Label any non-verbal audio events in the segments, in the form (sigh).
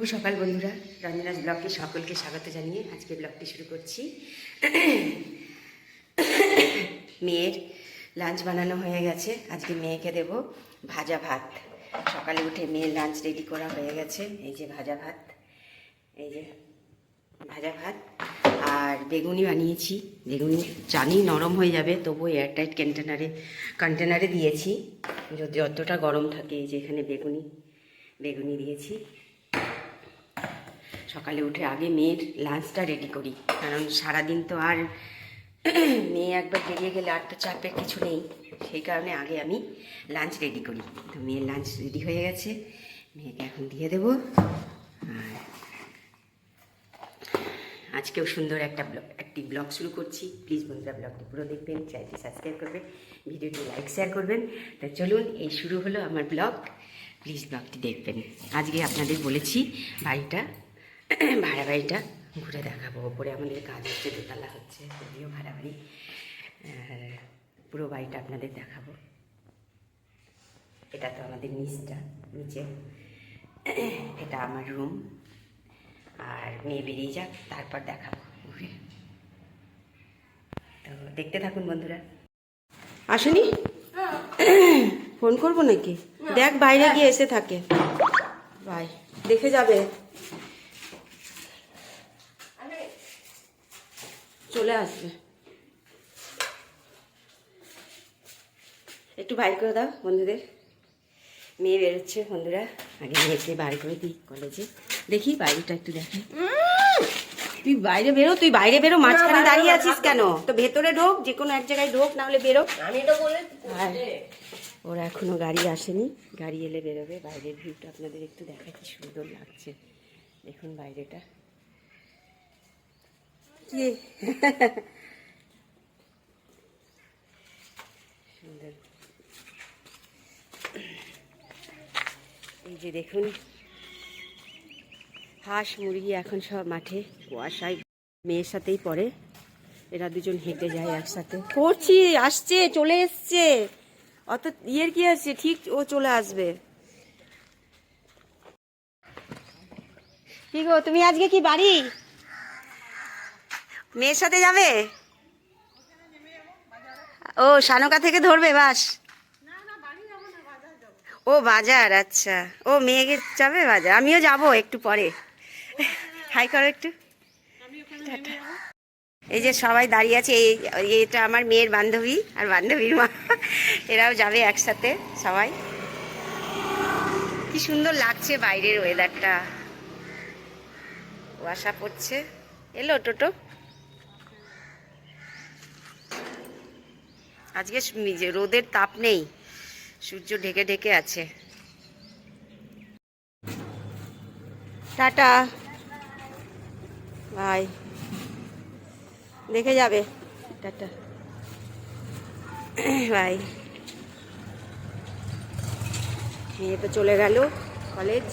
শুভ সকাল বন্ধুরা। রঞ্জনাজ ব্লগকে সকলকে স্বাগত জানিয়ে আজকে ব্লগটি শুরু করছি। মেয়ের লাঞ্চ বানানো হয়ে গেছে। আজকে মেয়েকে দেব ভাজা ভাত। সকালে উঠে মেয়ের লাঞ্চ রেডি করা হয়ে গেছে। এই যে ভাজা ভাত। এই যে ভাজা ভাত। আর বেগুনি বানিয়েছি। বেগুনি জানি নরম হয়ে যাবে তবু এয়ারটাইট কন্টেনারে কন্টেনারে দিয়েছি। যদি যতটা গরম থাকে, এই যে এখানে বেগুনি বেগুনি দিয়েছি। সকালে উঠে আগে মেয়ের লাঞ্চটা রেডি করি। কারণ সারাদিন তো আর (clears throat) মেয়ে একবার বেরিয়ে গেলে আর তো চাপের কিছু নেই। সেই কারণে আগে আমি লাঞ্চ রেডি করি। তো মেয়ের লাঞ্চ রেডি হয়ে গেছে। মেয়েকে এখন দিয়ে দেবো। আর আজকেও সুন্দর একটা ব্লগ, একটি ব্লগ শুরু করছি। প্লিজ বন্ধুরা ব্লগটি পুরো দেখবেন চ্যানেলটি সাবস্ক্রাইব করবেন, ভিডিওটি লাইক শেয়ার করবেন। তা চলুন, এই শুরু হলো আমার ব্লগ। প্লিজ ব্লগটি দেখবেন। আজকে আপনাদের বলেছি বাড়িটা (clears throat) ভাড়া বাড়িটা ঘুরে দেখাবো। ওপরে আমাদের কাজ হচ্ছে দোতলা হচ্ছে যদিও ভাড়া বাড়ি আর পুরো বাড়িটা আপনাদের দেখাবো। এটা তো আমাদের নিচটা নিচে (clears throat) এটা আমার রুম আর মেয়ে বেরিয়ে যাক তারপর দেখাবো ঘুরে তো দেখতে থাকুন বন্ধুরা। আসুনি? (clears throat) ফোন করব নাকি? দেখ বাইরে গিয়ে এসে থাকে। বাই দেখে যাবে। চলে আসবে। একটু বাইর করে দাও বন্ধুদের। মেয়ে বেরোচ্ছে বন্ধুরা। আগে মেয়েকে বার করে দিই কলেজে। দেখি বাইরেটা একটু দেখে তুই বাইরে বেরো তুই বাইরে বেরো মাঝখানে দাঁড়িয়ে আছিস কেন? তো ভেতরে ঢোক যে কোনো এক জায়গায় ঢোক না হলে বেরো। আমি তো বলে আর ওরা এখনও গাড়ি আসেনি। গাড়ি এলে বেরোবে। বাইরের ভিউটা আপনাদের একটু দেখা কি সুন্দর লাগছে। দেখুন বাইরেটা। কি সুন্দর। এই যে দেখুন, হাঁস, মুরগি এখন সব মাঠে কুয়াশায়। মেয়ের সাথেই পড়ে, এরা দুজন হেঁটে যায় একসাথে। করছি, আসছে, চলে এসছে। অত ইয়ের কি আছে? ঠিক ও চলে আসবে। কি গো, তুমি আজকে কি বাড়ি? মেয়ের সাথে যাবে? ও সানকা থেকে ধরবে, বাস। ও, বাজার আচ্ছা। ও, মেয়েকে যাবে বাজার। আমিও যাব একটু পরে। হাই করো একটু। এই যে সবাই দাঁড়িয়ে আছে, এই, এটা আমার মেয়ের বান্ধবী আর বান্ধবীর মা। এরাও যাবে একসাথে, সবাই। কি সুন্দর লাগছে বাইরের ওয়েদারটা কুয়াশা পড়ছে। এলো টোটো? আজকে রোদের তাপ নেই, সূর্য ঢেকে ঢেকে আছে। টাটা। বাই। দেখে যাবে। টাটা। বাই। মেয়ে তো চলে গেল কলেজ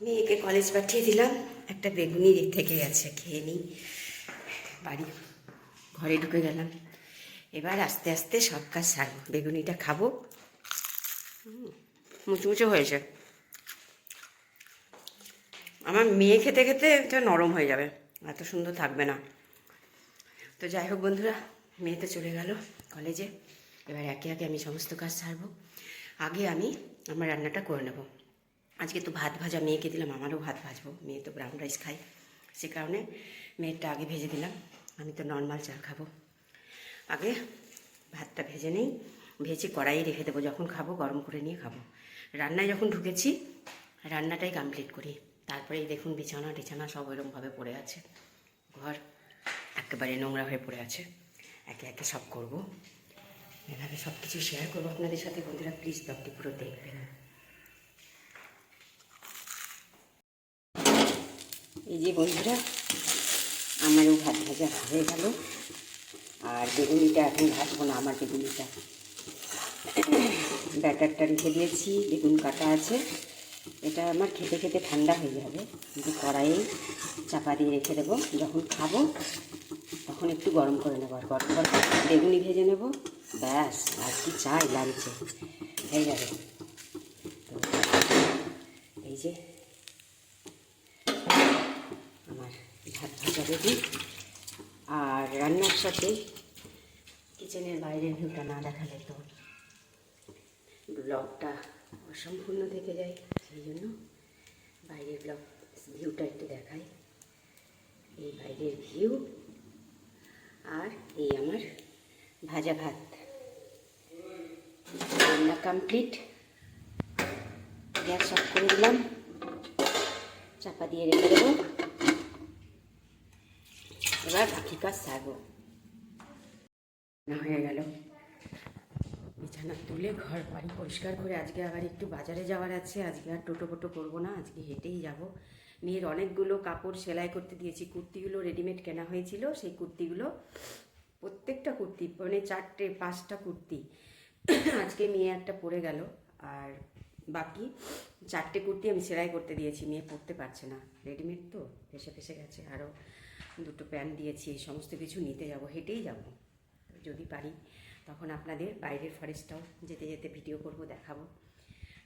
মেয়েকে কলেজ পাঠিয়ে দিলাম। একটা বেগুনি থেকে গেছে খেয়ে নিই। বাড়ি, ঘরে ঢুকে গেলাম। এবার আস্তে আস্তে সব কাজ সারবো বেগুনিটা খাব। মুচমুচো হয়েছে। আমার মেয়ে খেতে খেতে এটা নরম হয়ে যাবে, এত সুন্দর থাকবে না। তো যাই হোক বন্ধুরা, মেয়ে তো চলে গেল কলেজে। এবার একে একে আমি সমস্ত কাজ সারবো। আগে আমি আমার রান্নাটা করে নেব। আজকে তো ভাত ভাজা, মেয়েকে দিলাম, আমারও ভাত ভাজবো। মেয়ে তো ব্রাউন রাইস খায়। সে কারণে মেয়েরটা আগে ভেজে দিলাম। আমি তো নর্মাল চা খাব। আগে ভাতটা ভেজে নেই। ভেজে কড়াইয়ে রেখে দেবো। যখন খাব, গরম করে নিয়ে খাব। রান্নায় যখন ঢুকেছি, রান্নাটাই কমপ্লিট করি। তারপরে এই দেখুন বিছানা, টিছানা সব ওইরকমভাবে পড়ে আছে। ঘর একেবারে নোংরা হয়ে পড়ে আছে। একে একে সব করব। এভাবে সব কিছু শেয়ার করব আপনাদের সাথে। বন্ধুরা প্লিজ ব্লগটি পুরো দেখবেন। এই যে বন্ধুরা, আমারও ভাত ভাজা হয়ে গেল। আর বেগুনিটা এখন ভাজবো না, আমার বেগুনিটা। ব্যাটারটা রেখে দিয়েছি, বেগুন কাটা আছে। এটা আমার খেতে খেতে ঠান্ডা হয়ে যাবে। কিন্তু কড়াইয়ে চাপা দিয়ে রেখে দেবো। যখন খাব, তখন একটু গরম করে নেব আর গরম গরম বেগুনি ভেজে নেব। ব্যাস, আর কি চাই লাঞ্চে হয়ে যাবে তো এই যে আমার ভাত আর রান্নার সাথে কিচেনের বাইরের ভিউটা না দেখালে তো ব্লগটা অসম্পূর্ণ থেকে যায়, সেই জন্য বাইরের ব্লগ ভিউটা একটু দেখাই। এই বাইরের ভিউ আর এই আমার ভাজা ভাত। রান্না কমপ্লিট গ্যাস অফ করে দিলাম। চাপা দিয়ে রেখে দেবো। এবার বাকি কাজ সারবো না হয়ে গেল বিছানা তুলে ঘর বাড়ি পরিষ্কার করে আজকে আবার একটু বাজারে যাওয়ার আছে আজকে আর টোটো ফোটো করব না আজকে হেঁটেই যাব মেয়ের অনেকগুলো কাপড় সেলাই করতে দিয়েছি কুর্তিগুলো রেডিমেড কেনা হয়েছিল সেই কুর্তিগুলো প্রত্যেকটা কুর্তি মানে চারটে পাঁচটা কুর্তি আজকে মেয়ে একটা পরে গেল আর বাকি চারটে কুর্তি আমি সেলাই করতে দিয়েছি মেয়ে পরতে পারছে না রেডিমেড তো ফেসে ফেসে গেছে আরও দুটো প্যান্ট দিয়েছি, এই সমস্ত কিছু নিতে যাব, হেঁটেই যাব। যদি পারি, তখন আপনাদের বাইরের ফরেস্টটাও যেতে যেতে ভিডিও করব, দেখাবো।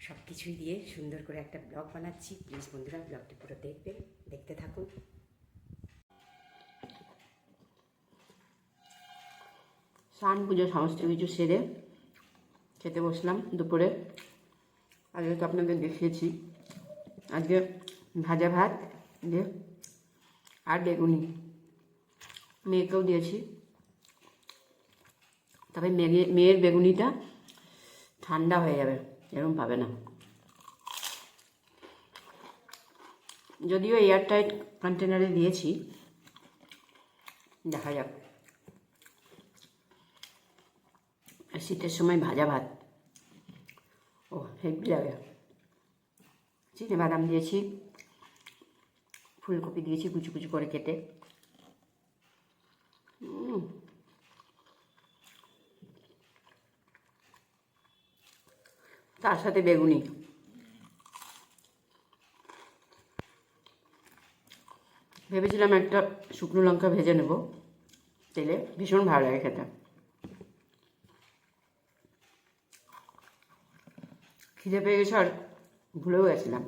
সব কিছুই দিয়ে সুন্দর করে একটা ব্লগ বানাচ্ছি। প্লিজ বন্ধুরা ব্লগটি পুরো দেখবেন, দেখতে থাকুন। স্নান পুজো, সমস্ত কিছু সেরে খেতে বসলাম দুপুরে। আজকে তো আপনাদের দেখিয়েছি। আজকে ভাজা ভাত দিয়ে আর বেগুনি মেয়েকেও দিয়েছি তবে মেয়ে মেয়ের বেগুনিটা ঠান্ডা হয়ে যাবে এরকম পাবে না যদিও এয়ারটাইট কন্টেনারে দিয়েছি দেখা যাক শীতের সময় ভাজা ভাত ও হেভি লাগে চিনে বাদাম দিয়েছি ফুলকপি দিয়েছি কুচু কুচু করে কেটে। তার সাথে বেগুনি। ভেবেছিলাম একটা শুকনো লঙ্কা ভেজে নেব। তেলে ভীষণ ভালো লাগে খেতে। খিদে পেয়ে গেছে আর ভুলেও গেছিলাম।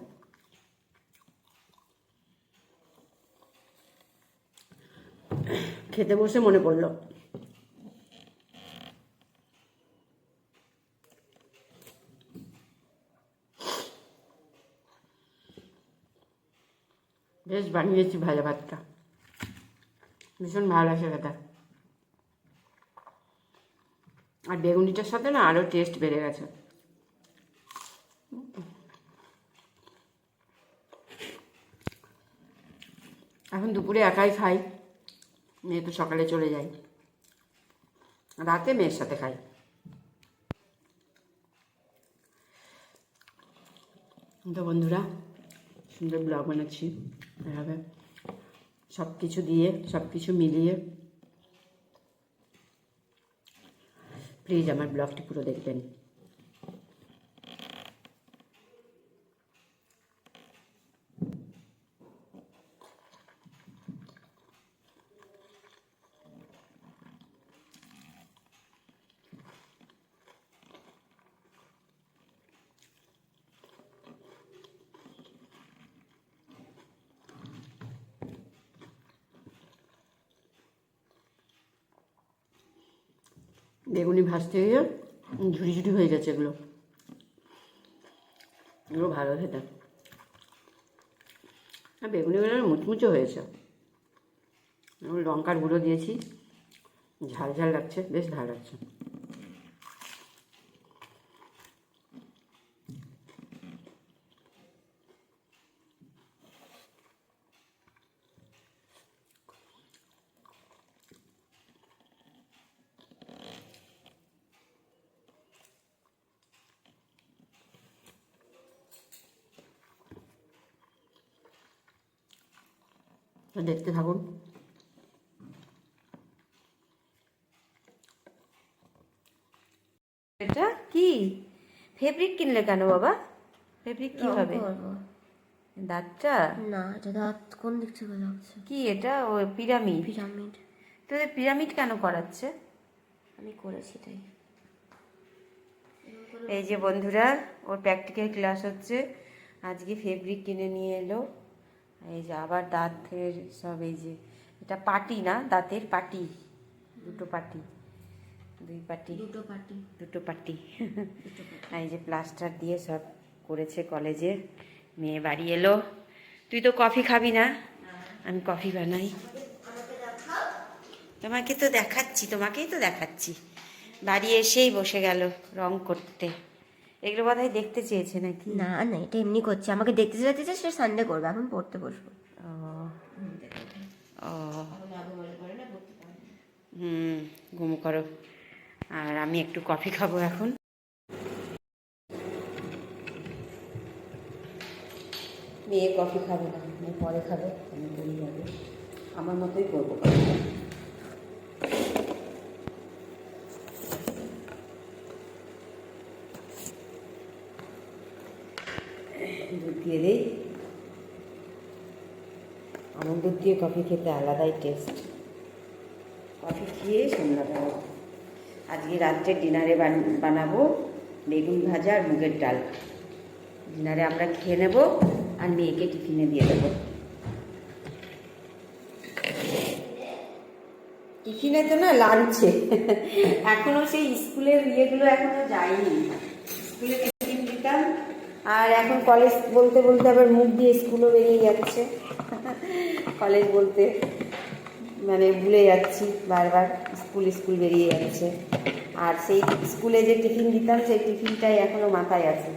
খেতে বসে মনে পড়ল। বেশ বানিয়েছি ভাজা ভাতটা। ভীষণ ভালো লাগছে খেতে। আর বেগুনিটার সাথে না আরও টেস্ট বেড়ে গেছে। এখন দুপুরে একাই খাই। মেয়ে তো সকালে চলে যায় রাতে মেয়ের সাথে খাই। তো বন্ধুরা, সুন্দর ব্লগ বানাচ্ছি। এভাবে সব কিছু দিয়ে সব কিছু মিলিয়ে। প্লিজ আমার ব্লগটি পুরো দেখবেন। বেগুনি ভাজতে গিয়ে ঝুড়ি ঝুড়ি হয়ে গেছে এগুলো। এগুলো ভালো খেতে আর বেগুনিগুলো মুচমুচে হয়েছে। লঙ্কার গুঁড়ো দিয়েছি। ঝাল ঝাল লাগছে, বেশ ভালো লাগছে। দেখতে থাকুন। এটা কি? ফেব্রিক কিনলে কেন বাবা? ফেব্রিক কি হবে? দাঁতটা? না এটা দাঁত কোন দিক থেকে লাগছে? কি এটা? ও পিরামিড। পিরামিড। তোদের পিরামিড কেন করাচ্ছে? আমি করেছি তাই। এই যে বন্ধুরা ওর প্র্যাকটিক্যাল ক্লাস হচ্ছে। আজকে ফেব্রিক কিনে নিয়ে এলো। এই যে আবার দাঁতের সব এই যে এটা পাটি না? দাঁতের পাটি। দুটো পাটি। দুই পাটি। দুটো পার্টি দুটো পাটি। এই যে প্লাস্টার দিয়ে সব করেছে কলেজে। মেয়ে বাড়ি এলো। তুই তো কফি খাবি না। আমি কফি বানাই। তোমাকে তো দেখাচ্ছি তোমাকেই তো দেখাচ্ছি। বাড়ি এসেই বসে গেল রং করতে। এগুলো বোধহয় দেখতে চেয়েছে নাকি? না না এটা এমনি করছে। আমাকে দেখতে যেতে চাই সে সানডে করবে। এখন পড়তে বসবো। ও। ও। হুম ঘুম করো। আর আমি একটু কফি খাব এখন। মেয়ে কফি খাবে না মেয়ে পরে খাবে আমি বলি আমার মতোই করব কফিটা। দুধ দিয়ে দিই আমন দুধ দিয়ে কফি খেতে আলাদাই টেস্ট কফি খেয়ে হবে আজকে রাত্রে ডিনারে বানাবো বেগুন ভাজা আর মুগের ডাল। ডিনারে আমরা খেয়ে নেব আর মেয়েকে টিফিনে দিয়ে দেবো। টিফিনে তো না লাঞ্চে এখনও সেই স্কুলের ইয়েগুলো এখনও যায়নি। স্কুলে টিফিন দিতাম আর এখন কলেজ বলতে বলতে আবার মুখ দিয়ে স্কুলও বেরিয়ে যাচ্ছে। কলেজ বলতে মানে ভুলে যাচ্ছি বারবার স্কুল স্কুল বেরিয়ে যাচ্ছে। আর সেই স্কুলে যে টিফিন দিতাম সেই টিফিনটাই এখনও মাথায় আছে।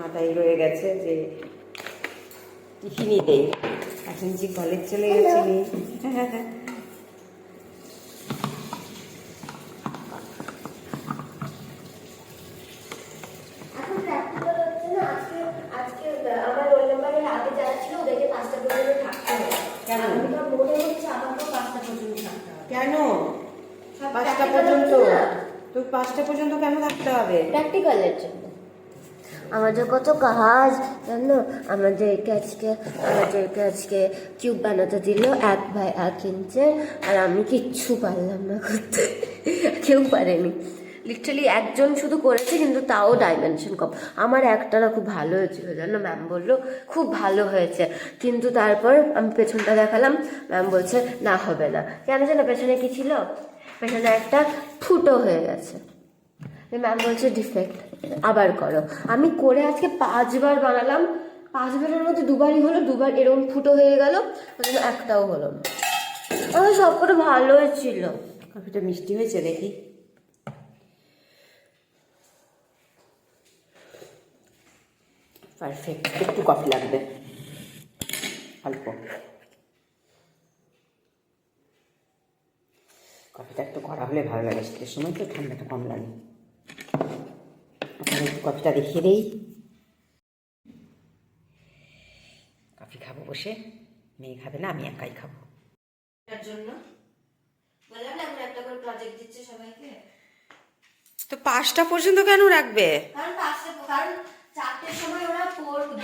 মাথায় রয়ে গেছে যে টিফিনই দেই। এখন যে কলেজ চলে গেছে (laughs) মেয়ে এখন প্র্যাকটিক্যাল হচ্ছে না আজকে আজকে আমার রোল নাম্বারের আগে যারা ছিল ওদেরকে পাঁচটা পর্যন্ত থাকতে হবে কেন? আমার মনে হচ্ছে আমাকেও পাঁচটা পর্যন্ত থাকতে হবে কেন সব পাঁচটা practical পর্যন্ত হচ্ছে না? তো পাঁচটা পর্যন্ত কেন থাকতে হবে? প্র্যাকটিক্যালের জন্য। আমাদের কত কাজ, জানো? আমাদেরকে আজকে আমাদেরকে আজকে কিউব বানাতে দিল এক ভাই এক ইঞ্চের আর আমি কিচ্ছু পারলাম না করতে। কেউ পারেনি। লিটারালি একজন শুধু করেছে, কিন্তু তাও ডাইমেনশন কম। আমার একটা না খুব ভালো হয়েছিল, জানো? ম্যাম বলল, খুব ভালো হয়েছে। কিন্তু তারপর আমি পেছনটা দেখালাম ম্যাম বলছে, না, হবে না। কেন জানো? পেছনে কি ছিল? পেছনে একটা ফুটো হয়ে গেছে। ম্যাম বলছে ডিফেক্ট আবার করো। আমি করে আজকে পাঁচবার বানালাম। পাঁচবারের মধ্যে দুবারই হলো, দুবার এরকম ফুটো হয়ে গেল একটাও হলো আমার সব করে ভালো হয়েছিল। কফিটা মিষ্টি হয়েছে দেখি। পারফেক্ট একটু কফি লাগবে। অল্প। কফিটা একটু করা হলে ভালো লাগে শীতের সময়, তো ঠান্ডাটা কম লাগে। আপনার দেখিয়ে দেই। কফি খাব বসে। মেয়ে খাবে না আমি একাই খাব। তার জন্য। বললাম না এখন একটা করে প্রজেক্ট দিচ্ছে সবাইকে। তো পাঁচটা পর্যন্ত কেন রাখবে? কারণ পাঁচটা কারণ চারটের সময় ওরা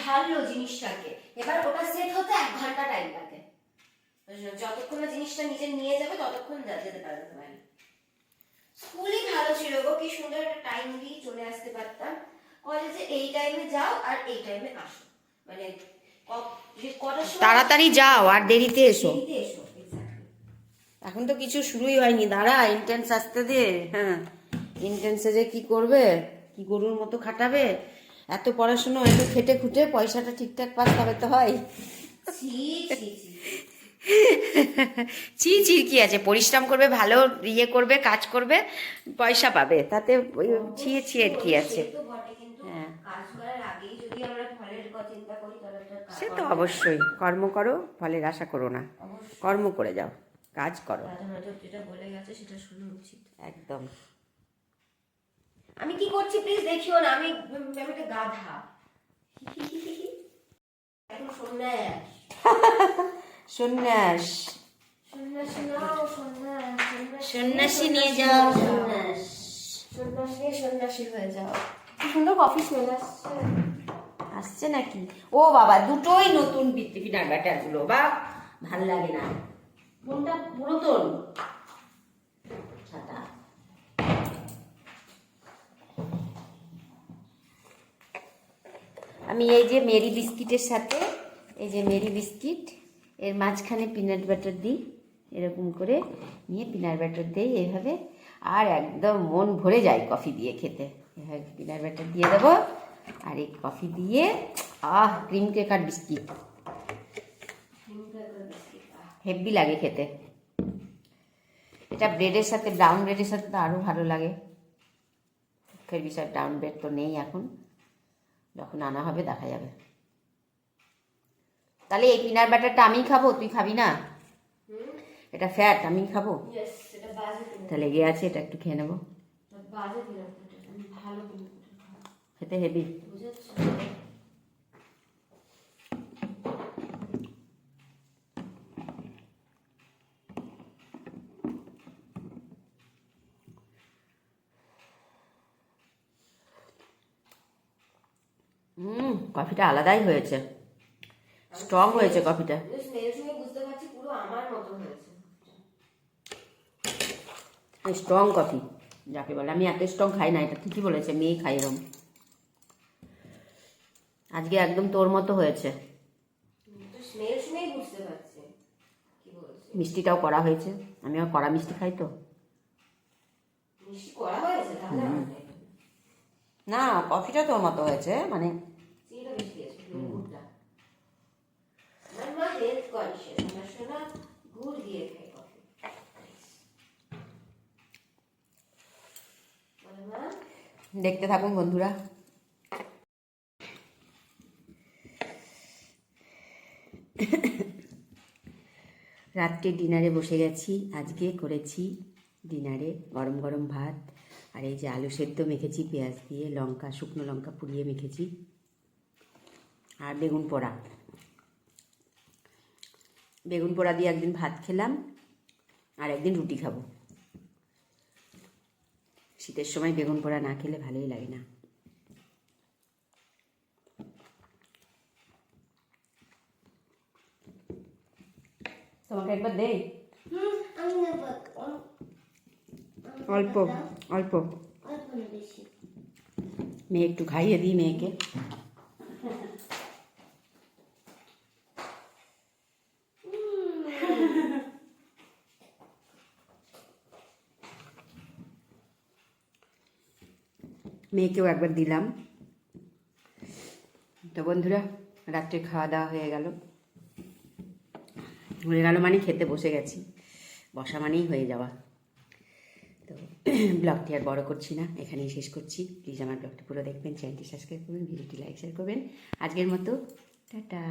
ঢাললো জিনিসটাকে। এবার ওটা সেট হতে এক ঘণ্টা টাইম লাগে। যতক্ষণ জিনিসটা নিজে নিয়ে যাবে ততক্ষণ যেতে পারবে সবাই স্কুলই ভালো ছিল গো কি সুন্দর একটা টাইম দিয়ে চলে আসতে পারতাম। কলেজে এই টাইমে যাও আর এই টাইমে আসো। মানে তাড়াতাড়ি যাও আর দেরিতে এসো. এখন তো কিছু শুরুই হয়নি। দাঁড়া ইন্টেন্স আসতে দে। হ্যাঁ ইন্টেন্সে যে কি করবে? কি গরুর মতো খাটাবে? এত পড়াশুনো এত খেটে খুটে পয়সাটা ঠিকঠাক পাস তবে তো হয়। ছি ছি ছি। চি চি কি আছে? পরিশ্রম করবে ভালো ইয়ে করবে কাজ করবে পয়সা পাবে। তাতে ছিয়ে ছিয়ে কি আছে সে তো বটে কিন্তু হ্যাঁ। কাজ করার আগেই যদি আমরা ফলের কথা চিন্তা করি তাহলে একটা কাজ সে তো অবশ্যই। কর্ম করো ফলের আশা করো না। কর্ম করে যাও কাজ করো। যেটা বলে গেছে সেটা শোনা উচিত। একদম। আমি কি করছি প্লিজ দেখিও না আমি আমি একটা গাধা। এখন সন্ন্যাস। সন্ন্যাস। সন্ন্যাসী নিয়ে যাও। সন্ন্যাস। সন্ন্যাসী সন্ন্যাসী হয়ে যাও। সুন্দর কফি স্মেল আসছে। আসছে নাকি? ও বাবা, দুটোই নতুন পিনাট বাটারগুলো বা ভালো লাগে না। কোনটা? পুরাতন? ছাতা আমি এই যে মেরি বিস্কিটের সাথে, এই যে মেরি বিস্কিট, এর মাঝখানে পিনাট বাটার দিই, এরকম করে নিয়ে পিনাট বাটার দিই এভাবে আর একদম মন ভরে যায় কফি দিয়ে খেতে। এভাবে পিনাট বাটার দিয়ে দেবো। আর এই কফি দিয়ে আহ ক্রিম কেক আর বিস্কিট হেভি লাগে খেতে। এটা ব্রেডের সাথে ব্রাউন ব্রেডের সাথে তো আরও ভালো লাগে। ফের বিষয় ব্রাউন ব্রেড তো নেই এখন। যখন আনা হবে দেখা যাবে। তাহলে এই পিনার বাটারটা আমি খাব? তুই খাবি না? এটা ফ্যাট আমি খাব? তাহলে লেগে আছে এটা একটু খেয়ে নেব। ভালো খেতে হেভি বুঝেছ হুম কফিটা আলাদাই হয়েছে। স্ট্রং হয়েছে কফিটা। স্ট্রং কফি যাকে বলে আমি এত স্ট্রং খাই না এটা ঠিকই বলেছে মেয়ে খাই এরম। আজকে একদম তোর মতো হয়েছে। মিষ্টিটাও করা হয়েছে। আমিও কড়া মিষ্টি খাই তো। না কফিটা তোর মতো হয়েছে মানে দেখতে থাকুন দিয়েছে গুড়টা আমার মা হেলথ কনসিয়াস আমার সোনা গুড় দিয়ে খায় কফি বলে মা দেখতে থাকুন বন্ধুরা (laughs) রাত্রে ডিনারে বসে গেছি, আজকে করেছি ডিনারে গরম গরম ভাত, আর এই যে আলু সেদ্ধ মেখেছি, পেঁয়াজ দিয়ে, লঙ্কা, শুকনো লঙ্কা পুড়িয়ে মেখেছি, আর বেগুন পোড়া। বেগুন পোড়া দিয়ে একদিন ভাত খেলাম, আর একদিন রুটি খাব। শীতের সময় বেগুন পোড়া না খেলে ভালোই লাগে না। তোমাকে একবার দেই আমি নেব অল্প অল্প অল্প না বেশি মেয়ে একটু খাইয়ে দিই মেয়েকে মেয়েকেও একবার দিলাম তো বন্ধুরা রাত্রে খাওয়া দাওয়া হয়ে গেল হয়ে গেল মানে খেতে বসে গেছি। বসা মানেই হয়ে যাওয়া। তো ব্লগটি আর বড় করছি না, এখানেই শেষ করছি। প্লিজ আমার ব্লগটি পুরো দেখবেন, চ্যানেলটি সাবস্ক্রাইব করবেন, ভিডিওটি লাইক শেয়ার করবেন। আজকের মতো, টাটা।